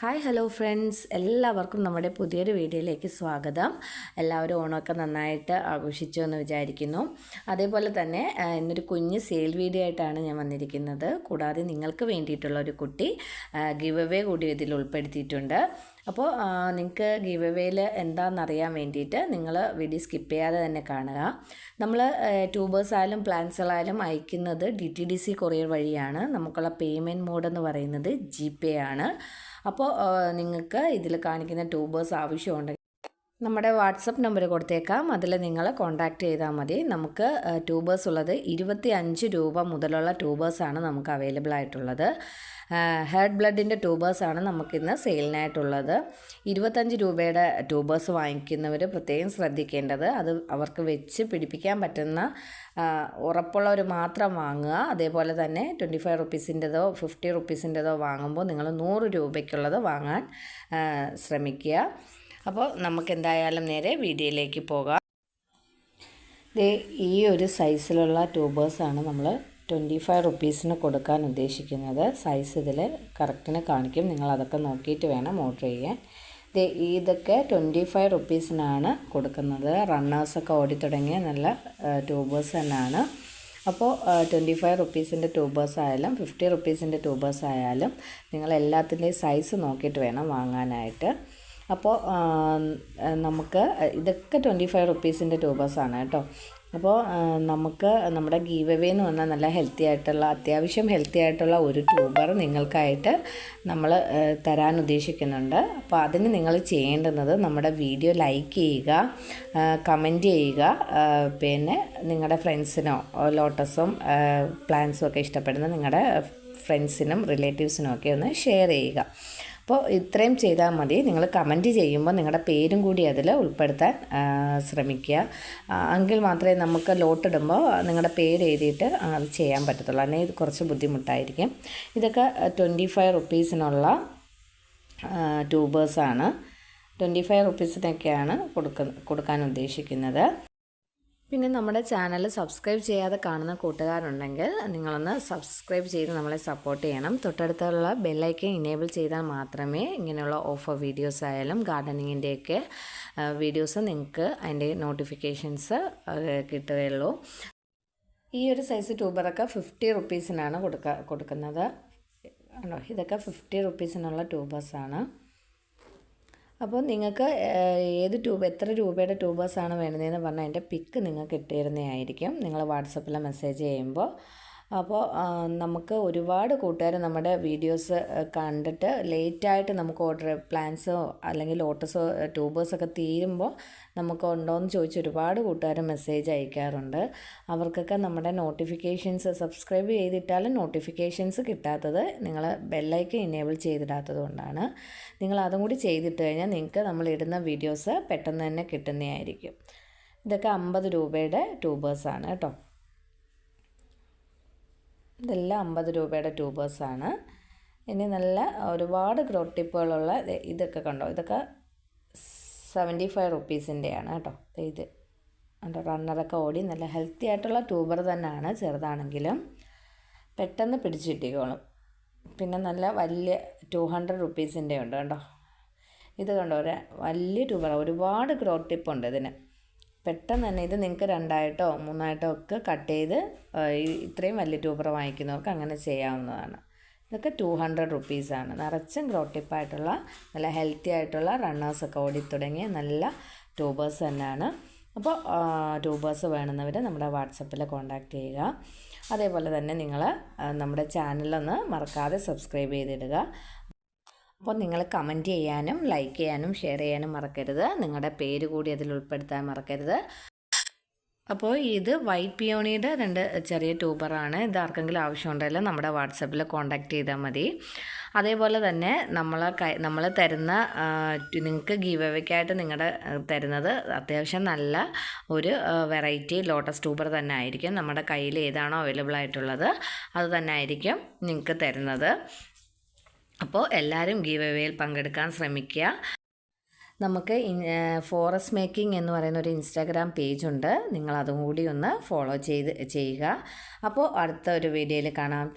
Hi hello friends എല്ലാവർക്കും നമ്മുടെ പുതിയൊരു വീഡിയോയിലേക്ക് സ്വാഗതം. എല്ലാവരും ഓണമൊക്കെ നന്നായിട്ട് ആഘോഷിച്ചു എന്ന് വിചാരിക്കുന്നു. അതേപോലെ തന്നെ ഇന്നൊരു കുഞ്ഞ് സെയിൽ വീഡിയോ ആയിട്ടാണ് ഞാൻ വന്നിരിക്കുന്നത്. കൂടാതെ നിങ്ങൾക്ക് വേണ്ടിയിട്ടുള്ള ഒരു കുട്ടി ഗിവ് അവേ കൂടി ഇതിൽ ഉൾപ്പെടുത്തിയിട്ടുണ്ട്. അപ്പോൾ നിങ്ങൾക്ക് ഗിവ് അവേയിൽ എന്താണെന്നറിയാൻ വേണ്ടിയിട്ട് നിങ്ങൾ വീഡിയോ സ്കിപ്പ് ചെയ്യാതെ തന്നെ കാണുക. നമ്മൾ ട്യൂബേഴ്സ് ആയാലും പ്ലാൻസുകളായാലും അയക്കുന്നത് D T D C courier വഴിയാണ്. നമുക്കുള്ള പേയ്മെന്റ് മോഡ് എന്ന് പറയുന്നത് ജി പേ ആണ്. അപ്പോൾ നിങ്ങൾക്ക് ഇതിൽ കാണിക്കുന്ന ട്യൂബേഴ്സ് ആവശ്യമുണ്ടെങ്കിൽ നമ്മുടെ വാട്സപ്പ് നമ്പർ കൊടുത്തേക്കാം. അതിൽ നിങ്ങൾ കോൺടാക്റ്റ് ചെയ്താൽ മതി. നമുക്ക് ട്യൂബേഴ്സ് ഉള്ളത് ഇരുപത്തി അഞ്ച് രൂപ മുതലുള്ള ട്യൂബേഴ്സാണ് നമുക്ക് അവൈലബിൾ ആയിട്ടുള്ളത്. ഹെഡ് ബ്ലഡിന്റെ ട്യൂബേഴ്സാണ് നമുക്കിന്ന് സെയിലിനായിട്ടുള്ളത് ഇരുപത്തഞ്ച് രൂപയുടെ ട്യൂബേഴ്സ് വാങ്ങിക്കുന്നവർ പ്രത്യേകം ശ്രദ്ധിക്കേണ്ടത് അത് അവർക്ക് വെച്ച് പിടിപ്പിക്കാൻ പറ്റുന്ന ഉറപ്പുള്ളവർ മാത്രം വാങ്ങുക. അതേപോലെ തന്നെ ട്വന്റി ഫൈവ് റുപ്പീസിന്റെതോ ഫിഫ്റ്റി റുപ്പീസിന്റെതോ വാങ്ങുമ്പോൾ നിങ്ങൾ നൂറ് രൂപയ്ക്കുള്ളത് വാങ്ങാൻ ശ്രമിക്കുക. അപ്പോൾ നമുക്ക് എന്തായാലും നേരെ വീഡിയോയിലേക്ക് പോകാം. ദേ ഈ ഒരു സൈസിലുള്ള ട്യൂബേഴ്സാണ് നമ്മൾ ട്വന്റി ഫൈവ് റുപ്പീസിന് കൊടുക്കാൻ ഉദ്ദേശിക്കുന്നത്. സൈസ് ഇതിൽ കറക്റ്റിന് കാണിക്കും. നിങ്ങൾ അതൊക്കെ നോക്കിയിട്ട് വേണം ഓർഡർ ചെയ്യാൻ. ഇതൊക്കെ ട്വന്റി ഫൈവ് റുപ്പീസിനാണ് കൊടുക്കുന്നത്. റണ്ണേഴ്സൊക്കെ ഓടിത്തുടങ്ങിയ നല്ല ട്യൂബേഴ്സ് തന്നെയാണ്. അപ്പോൾ ട്വന്റി ഫൈവ് റുപ്പീസിന്റെ ട്യൂബേഴ്സ് ആയാലും ഫിഫ്റ്റി റുപ്പീസിന്റെ ട്യൂബേഴ്സ് ആയാലും നിങ്ങൾ എല്ലാത്തിന്റെയും സൈസ് നോക്കിയിട്ട് വേണം വാങ്ങാനായിട്ട്. അപ്പോൾ നമുക്ക് ഇതൊക്കെ ട്വന്റി ഫൈവ് റുപ്പീസിന്റെ ട്യൂബേഴ്സാണ് കേട്ടോ അപ്പോൾ നമുക്ക് നമ്മുടെ ഗീവ് അവേ എന്ന് പറഞ്ഞാൽ നല്ല ഹെൽത്തി ആയിട്ടുള്ള അത്യാവശ്യം ഹെൽത്തി ആയിട്ടുള്ള ഒരു ട്യൂബർ നിങ്ങൾക്കായിട്ട് നമ്മൾ തരാൻ ഉദ്ദേശിക്കുന്നുണ്ട്. അപ്പോൾ അതിന് നിങ്ങൾ ചെയ്യേണ്ടുന്നത് നമ്മുടെ വീഡിയോ ലൈക്ക് ചെയ്യുക കമന്റ് ചെയ്യുക പിന്നെ നിങ്ങളുടെ ഫ്രണ്ട്സിനോ ലോട്ടസും പ്ലാന്റ്സും ഒക്കെ ഇഷ്ടപ്പെടുന്ന നിങ്ങളുടെ ഫ്രണ്ട്സിനും റിലേറ്റീവ്സിനും ഒക്കെ ഒന്ന് ഷെയർ ചെയ്യുക. അപ്പോൾ ഇത്രയും ചെയ്താൽ മതി. നിങ്ങൾ കമന്റ് ചെയ്യുമ്പോൾ നിങ്ങളുടെ പേരും കൂടി അതിൽ ഉൾപ്പെടുത്താൻ ശ്രമിക്കുക. എങ്കിൽ മാത്രമേ നമുക്ക് ലോട്ടിടുമ്പോൾ നിങ്ങളുടെ പേര് എഴുതിയിട്ട് അത് ചെയ്യാൻ പറ്റത്തുള്ളൂ. അല്ലെങ്കിൽ ഇത് കുറച്ച് ബുദ്ധിമുട്ടായിരിക്കും. ഇതൊക്കെ ട്വന്റി ഫൈവ് റുപ്പീസിനുള്ള ട്യൂബേഴ്സാണ്. ട്വന്റി ഫൈവ് റുപ്പീസിനൊക്കെയാണ് കൊടുക്ക കൊടുക്കാൻ ഉദ്ദേശിക്കുന്നത്. പിന്നെ നമ്മുടെ ചാനൽ സബ്സ്ക്രൈബ് ചെയ്യാതെ കാണുന്ന കൂട്ടുകാരുണ്ടെങ്കിൽ നിങ്ങളൊന്ന് സബ്സ്ക്രൈബ് ചെയ്ത് നമ്മളെ സപ്പോർട്ട് ചെയ്യണം. തൊട്ടടുത്തുള്ള ബെല്ലൈക്കൻ ഇനേബിൾ ചെയ്താൽ മാത്രമേ ഇങ്ങനെയുള്ള ഓഫർ വീഡിയോസ് ആയാലും ഗാർഡനിങ്ങിന്റെയൊക്കെ വീഡിയോസ് നിങ്ങൾക്ക് അതിന്റെ നോട്ടിഫിക്കേഷൻസ് കിട്ടുകയുള്ളൂ. ഈ ഒരു സൈസ് ട്യൂബറൊക്കെ ഫിഫ്റ്റി റുപ്പീസിനാണ് കൊടുക്ക കൊടുക്കുന്നത്. ഇതൊക്കെ ഫിഫ്റ്റി റുപ്പീസിനുള്ള ട്യൂബേഴ്സാണ് അപ്പോൾ നിങ്ങൾക്ക് ഏത് ട്യൂബ് എത്ര രൂപയുടെ ട്യൂബേഴ്സാണ് വേണ്ടതെന്ന് പറഞ്ഞാൽ അതിന്റെ പിക്ക് നിങ്ങൾക്ക് ഇട്ടുതരുന്നതായിരിക്കും നിങ്ങൾ വാട്സപ്പിൽ മെസ്സേജ് ചെയ്യുമ്പോൾ അപ്പോൾ നമുക്ക് ഒരുപാട് കൂട്ടുകാർ നമ്മുടെ വീഡിയോസ് കണ്ടിട്ട് ലേറ്റായിട്ട് നമുക്ക് ഓർഡർ പ്ലാൻസോ അല്ലെങ്കിൽ ലോട്ടസോ ട്യൂബേഴ്സൊക്കെ തീരുമ്പോൾ നമുക്ക് ഉണ്ടോയെന്ന് ചോദിച്ച് ഒരുപാട് കൂട്ടുകാർ മെസ്സേജ് അയക്കാറുണ്ട്. അവർക്കൊക്കെ നമ്മുടെ നോട്ടിഫിക്കേഷൻസ് സബ്സ്ക്രൈബ് ചെയ്തിട്ടാലും നോട്ടിഫിക്കേഷൻസ് കിട്ടാത്തത് നിങ്ങൾ ബെല്ലൈക്കൻ ഇനേബിൾ ചെയ്തിടാത്തത് കൊണ്ടാണ്. നിങ്ങൾ അതും കൂടി ചെയ്തിട്ട് കഴിഞ്ഞാൽ നിങ്ങൾക്ക് നമ്മൾ ഇടുന്ന വീഡിയോസ് പെട്ടെന്ന് തന്നെ കിട്ടുന്നതായിരിക്കും. ഇതൊക്കെ അമ്പത് രൂപയുടെ ട്യൂബേഴ്സാണ് കേട്ടോ. ഇതെല്ലാം അമ്പത് രൂപയുടെ ട്യൂബേഴ്സാണ്. ഇനി നല്ല ഒരുപാട് ഗ്രോട്ടിപ്പുകളുള്ള ഇതൊക്കെ കണ്ടോ? ഇതൊക്കെ സെവന്റി ഫൈവ് റുപ്പീസിന്റെയാണ് കേട്ടോ. ഇത്. എന്റെ റണ്ണറൊക്കെ ഓടി നല്ല ഹെൽത്തി ആയിട്ടുള്ള ട്യൂബർ തന്നെയാണ് ചെറുതാണെങ്കിലും പെട്ടെന്ന് പിടിച്ചു കിട്ടിക്കോളും. പിന്നെ നല്ല വലിയ ടു ഹൺഡ്രഡ് റുപ്പീസിന്റെ ഉണ്ട് കേട്ടോ ഇത് കണ്ടോ? ഒരു വലിയ ട്യൂബർ ഒരുപാട് ഗ്രോ ടിപ്പുണ്ട് ഇതിന്. പെട്ടെന്ന് തന്നെ ഇത് നിങ്ങൾക്ക് രണ്ടായിട്ടോ മൂന്നായിട്ടോ ഒക്കെ കട്ട് ചെയ്ത് ഇത്രയും വലിയ ട്യൂബർ വാങ്ങിക്കുന്നവർക്ക് അങ്ങനെ ചെയ്യാവുന്നതാണ്. ഇതൊക്കെ ടു ഹൺഡ്രഡ് റുപ്പീസാണ് നിറച്ചും ക്രോട്ടിപ്പായിട്ടുള്ള നല്ല ഹെൽത്തി ആയിട്ടുള്ള റണ്ണേഴ്സൊക്കെ ഓടി തുടങ്ങിയ നല്ല ട്യൂബേഴ്സ് തന്നെയാണ്. അപ്പോൾ ട്യൂബേഴ്സ് വേണമെന്നവർ നമ്മുടെ വാട്സപ്പിൽ കോൺടാക്റ്റ് ചെയ്യുക. അതേപോലെ തന്നെ നിങ്ങൾ നമ്മുടെ ചാനലൊന്ന് മറക്കാതെ സബ്സ്ക്രൈബ് ചെയ്തിടുക. അപ്പോൾ നിങ്ങൾ കമന്റ് ചെയ്യാനും ലൈക്ക് ചെയ്യാനും ഷെയർ ചെയ്യാനും മറക്കരുത്. നിങ്ങളുടെ പേര് കൂടി അതിൽ ഉൾപ്പെടുത്താൻ മറക്കരുത്. അപ്പോൾ ഇത് വൈറ്റ് പിയോണിയുടെ രണ്ട് ചെറിയ ട്യൂബറാണ്. ഇത് ആർക്കെങ്കിലും ആവശ്യമുണ്ടെങ്കിൽ നമ്മുടെ വാട്സപ്പിൽ കോൺടാക്റ്റ് ചെയ്താൽ മതി. അതേപോലെ തന്നെ നമ്മൾ നമ്മൾ തരുന്ന നിങ്ങൾക്ക് ഗീവ് നിങ്ങളുടെ തരുന്നത് അത്യാവശ്യം നല്ല ഒരു വെറൈറ്റി ലോട്ടസ് ട്യൂബർ തന്നെ ആയിരിക്കും. നമ്മുടെ കയ്യിൽ ഏതാണോ അവൈലബിൾ ആയിട്ടുള്ളത് അത് തന്നെ ആയിരിക്കും നിങ്ങൾക്ക് തരുന്നത്. അപ്പോൾ എല്ലാവരും ഗീവ് എവേയിൽ പങ്കെടുക്കാൻ ശ്രമിക്കുക നമുക്ക് ഫോറസ്റ്റ് മേക്കിംഗ് എന്ന് പറയുന്ന ഒരു ഇൻസ്റ്റാഗ്രാം പേജുണ്ട്. നിങ്ങൾ അതും കൂടി ഒന്ന് ഫോളോ ചെയ്ത് ചെയ്യുക. അപ്പോൾ അടുത്ത ഒരു വീഡിയോയിൽ കാണാം.